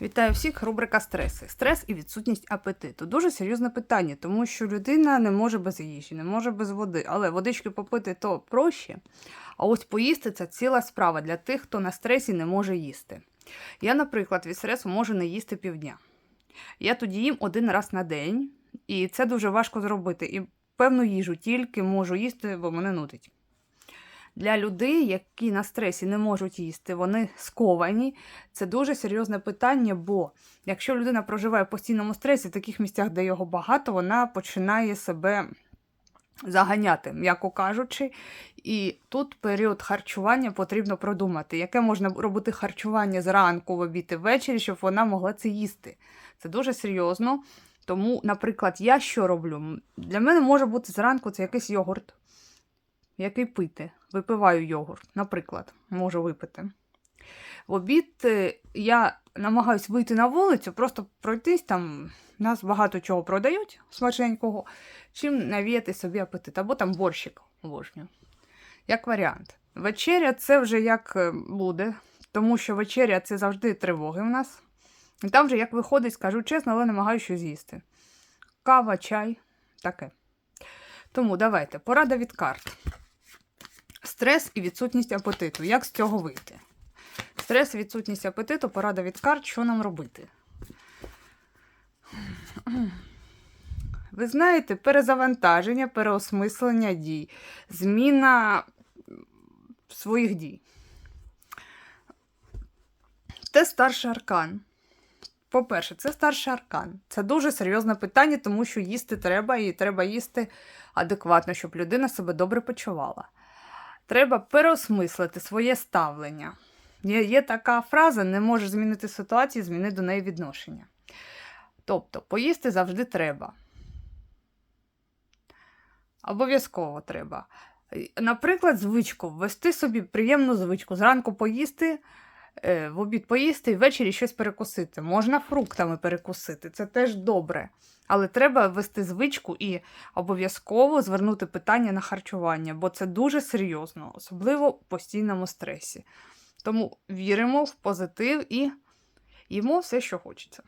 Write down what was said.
Вітаю всіх, рубрика стреси. Стрес і відсутність апетиту. Дуже серйозне питання, тому що людина не може без їжі, не може без води. Але водички попити то проще. А ось поїсти це ціла справа для тих, хто на стресі не може їсти. Я, наприклад, від стресу можу не їсти півдня. Я тоді їм один раз на день, і це дуже важко зробити. І певну їжу тільки можу їсти, бо мене нудить. Для людей, які на стресі не можуть їсти, вони сковані. Це дуже серйозне питання, бо якщо людина проживає в постійному стресі, в таких місцях, де його багато, вона починає себе заганяти, м'яко кажучи. І тут період харчування потрібно продумати, яке можна робити харчування зранку, в обід і ввечері, щоб вона могла це їсти. Це дуже серйозно. Тому, наприклад, я що роблю? Для мене може бути зранку це якийсь йогурт, який пити. Випиваю йогурт, наприклад, можу випити. В обід е, я намагаюсь вийти на вулицю, просто пройтись там. Нас багато чого продають смачненького, чим навіяти собі апетит, або там борщик обожнюю. Як варіант. Вечеря це вже як е, буде, тому що вечеря це завжди тривоги в нас. І там вже як виходить, скажу чесно, але намагаюся щось з'їсти. Кава, чай, таке. Тому давайте, порада від карт. Стрес і відсутність апетиту. Як з цього вийти? Стрес, відсутність апетиту, порада від карт, що нам робити? Ви знаєте, перезавантаження, переосмислення дій, зміна своїх дій. Це старший аркан. По-перше, це старший аркан. Це дуже серйозне питання, тому що їсти треба, і треба їсти адекватно, щоб людина себе добре почувала. Треба переосмислити своє ставлення. Є, є така фраза: не можеш змінити ситуацію, зміни до неї відношення. Тобто, поїсти завжди треба. Обов'язково треба. Наприклад, звичку, ввести собі приємну звичку. Зранку поїсти, в обід поїсти і ввечері щось перекусити. Можна фруктами перекусити, це теж добре. Але треба ввести звичку і обов'язково звернути питання на харчування, бо це дуже серйозно, особливо в постійному стресі. Тому віримо в позитив і їмо все, що хочеться.